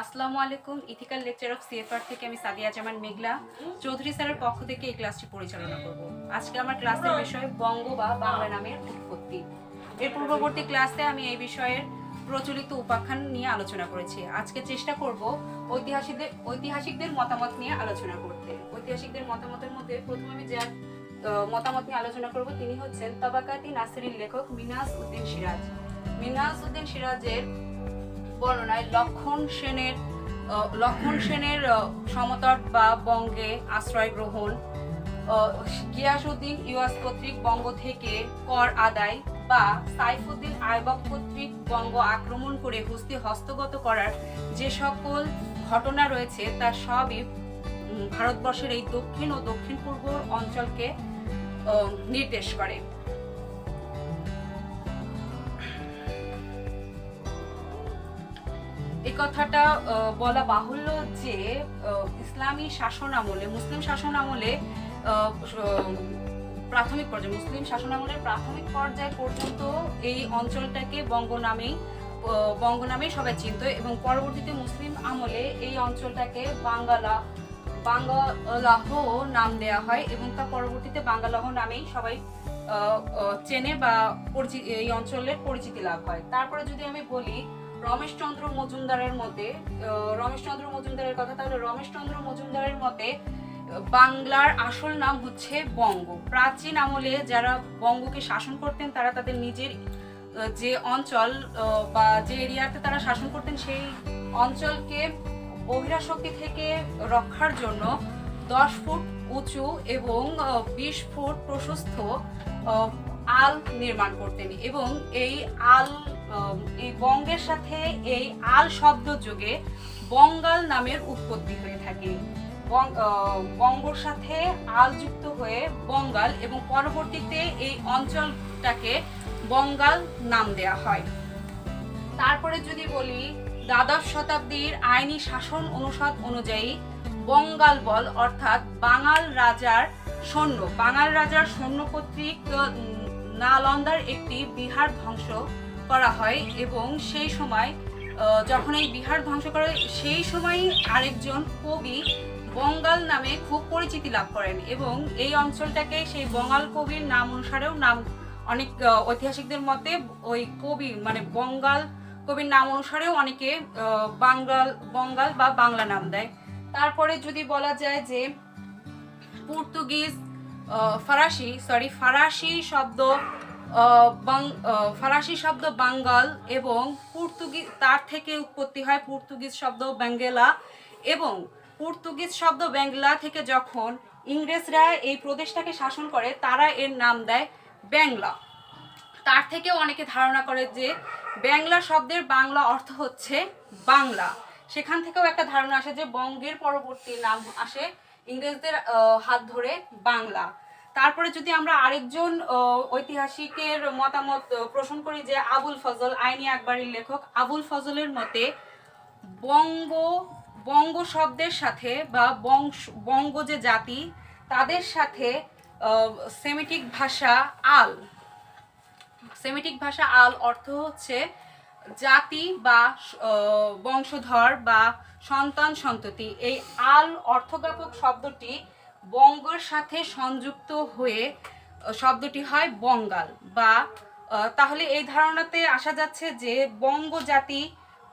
আসসালামু আলাইকুম ethical lecture of CFR থেকে আমি সাদিয়া জামান মেঘলা, চৌধুরী স্যারের পক্ষ থেকে এই ক্লাসটি পরিচালনা করব। আজকে আমার ক্লাসের বিষয় বঙ্গ বা বাংলা নামের উৎপত্তি। এর পূর্ববর্তী ক্লাসে আমি এই বিষয়ের প্রচলিত উপাখ্যান নিয়ে আলোচনা করেছি। আজকে চেষ্টা করব ঐতিহাসিকদের ঐতিহাসিকদের মতামত নিয়ে আলোচনা করতে। ঐতিহাসিকদের মতামতের মধ্যে প্রথমে আমি যার মতামত নিয়ে আলোচনা করব তিনি হচ্ছেন তবাকাতি নাসিরের লেখক মিনাজ উদ্দিন সিরাজ। মিনাস উদ্দিন সিরাজের বর্ণনায় লক্ষণ সেনের লক্ষণ সেনের সমতট বা বঙ্গে আশ্রয় গ্রহণ আহ, গিয়াসউদ্দিন ইউয়াস কর্তৃক বঙ্গ থেকে কর আদায় বা সাইফুদ্দিন আইবক কর্তৃক বঙ্গ আক্রমণ করে হস্তি হস্তগত করার যে সকল ঘটনা রয়েছে তা সবই ভারতবর্ষের এই দক্ষিণ ও দক্ষিণ পূর্ব অঞ্চলকে নির্দেশ করে। কথাটা বলা বাহুল্য যে ইসলামী শাসন আমলে, মুসলিম শাসন আমলে প্রাথমিক পর্যায়ে, মুসলিম শাসন আমলের প্রাথমিক পর্যায় পর্যন্ত এই অঞ্চলটাকে বঙ্গ নামেই বঙ্গ নামেই সবাই চিনত এবং পরবর্তীতে মুসলিম আমলে এই অঞ্চলটাকে বাঙ্গালা, বাঙ্গালাহ নাম দেয়া হয় এবং তা পরবর্তীতে বাঙ্গালাহ নামেই সবাই চেনে বা এই অঞ্চলের পরিচিতি লাভ হয়। তারপরে যদি আমি বলি রমেশচন্দ্র মজুমদারের মতে রমেশচন্দ্র মজুমদারের কথা, তাহলে রমেশচন্দ্র মজুমদারের মতে, বাংলার আসল নাম হচ্ছে বঙ্গ। প্রাচীন আমলে যারা বঙ্গকে শাসন করতেন, তারা তাদের নিজের যে অঞ্চল বা যে এরিয়াতে তারা শাসন করতেন, সেই অঞ্চলকে বহিরাশক্তি থেকে রক্ষার জন্য দশ ফুট উঁচু এবং বিশ ফুট প্রশস্ত আল নির্মাণ করতেন এবং এই আল এই বঙ্গের সাথে এই আল শব্দ যোগে বঙ্গাল নামের উৎপত্তি হয়ে থাকে। বঙ্গর সাথে আল যুক্ত হয়ে বঙ্গাল এবং পরবর্তীতে এই অঞ্চলটাকে বঙ্গাল নাম দেয়া হয়। তারপরে যদি বলি, দ্বাদশ শতাব্দীর আইনি শাসন অনুষদ অনুযায়ী বঙ্গাল বল অর্থাৎ বাঙাল রাজার সৈন্য, বাঙাল রাজার সৈন্য কর্তৃক নালন্দার একটি বিহার ধ্বংস করা হয় এবং সেই সময় যখন এই বিহার ধ্বংস করা হয়, সেই সময় আরেকজন কবি বঙ্গাল নামে খুব পরিচিতি লাভ করেন এবং এই অঞ্চলটাকে সেই বঙ্গাল কবির নাম অনুসারেও নাম অনেক ঐতিহাসিকদের মতে ওই কবি মানে বঙ্গাল কবির নাম অনুসারেও অনেকে বাঙ্গাল বঙ্গাল বা বাংলা নাম দেয়। তারপরে যদি বলা যায় যে পর্তুগিজ ফরাসি সরি ফরাসি শব্দ বাং- আহ, ফরাসি শব্দ বাঙ্গাল এবং পর্তুগিজ তার থেকে উৎপত্তি হয় পর্তুগিজ শব্দ বেঙ্গেলা এবং পর্তুগিজ শব্দ বেঙ্গলা থেকে যখন ইংরেজরা এই প্রদেশটাকে শাসন করে তারা এর নাম দেয় ব্যাংলা তার থেকেও অনেকে ধারণা করে যে বাংলা শব্দের বাংলা অর্থ হচ্ছে বাংলা। সেখান থেকেও একটা ধারণা আসে যে বঙ্গের পরবর্তী নাম আসে ইংরেজদের হাত ধরে বাংলা। তারপরে যদি আমরা আরেকজন ঐতিহাসিকের মতামত প্রশ্ন করি যে আবুল ফজল, আইনি আকবরীর লেখক, আবুল ফজলের মতে বঙ্গ বঙ্গ শব্দের সাথে বা বংশ, বঙ্গ যে জাতি, তাদের সাথে সেমিটিক ভাষা আল। সেমিটিক ভাষা আল অর্থ হচ্ছে জাতি বা বংশধর বা সন্তান সন্ততি। এই আল অর্থজ্ঞাপক শব্দটি বঙ্গের সাথে সংযুক্ত হয়ে শব্দটি হয় বঙ্গাল বা তাহলে এই ধারণাতে আসা যাচ্ছে যে বঙ্গ জাতি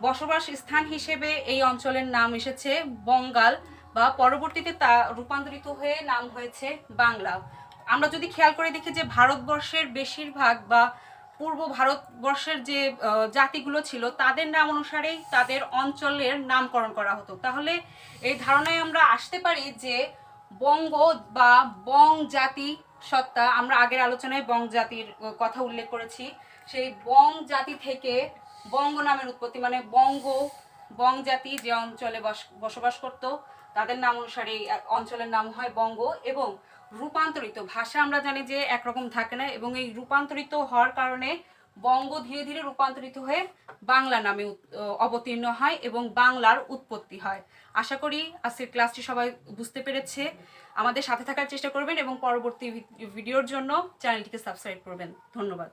বসবাস স্থান হিসেবে এই অঞ্চলের নাম এসেছে বঙ্গাল বা পরবর্তীতে তা রূপান্তরিত হয়ে নাম হয়েছে বাংলা। আমরা যদি খেয়াল করে দেখি যে ভারতবর্ষের বেশিরভাগ বা পূর্ব ভারতবর্ষের যে জাতিগুলো ছিল, তাদের নাম অনুসারেই তাদের অঞ্চলের নামকরণ করা হতো। তাহলে এই ধারণায় আমরা আসতে পারি যে বঙ্গ বা বং জাতি সত্তা, আমরা আগের আলোচনায় বং জাতির কথা উল্লেখ করেছি। সেই বং জাতি থেকে বঙ্গ নামের উৎপত্তি মানে বঙ্গ, বং জাতি যে অঞ্চলে বস- বসবাস করত, তাদের নাম অনুসারে অঞ্চলের নাম হয় বঙ্গ এবং রূপান্তরিত। ভাষা আমরা জানি যে একরকম থাকে না এবং এই রূপান্তরিত হওয়ার কারণে বঙ্গ ধীরে ধীরে রূপান্তরিত হয়ে বাংলা নামে অবতীর্ণ হয় এবং বাংলার উৎপত্তি হয়। আশা করি আজকের ক্লাসটি সবাই বুঝতে পেরেছে। আমাদের সাথে থাকার চেষ্টা করবেন এবং পরবর্তী ভিডিওর জন্য চ্যানেলটিকে সাবস্ক্রাইব করবেন। ধন্যবাদ।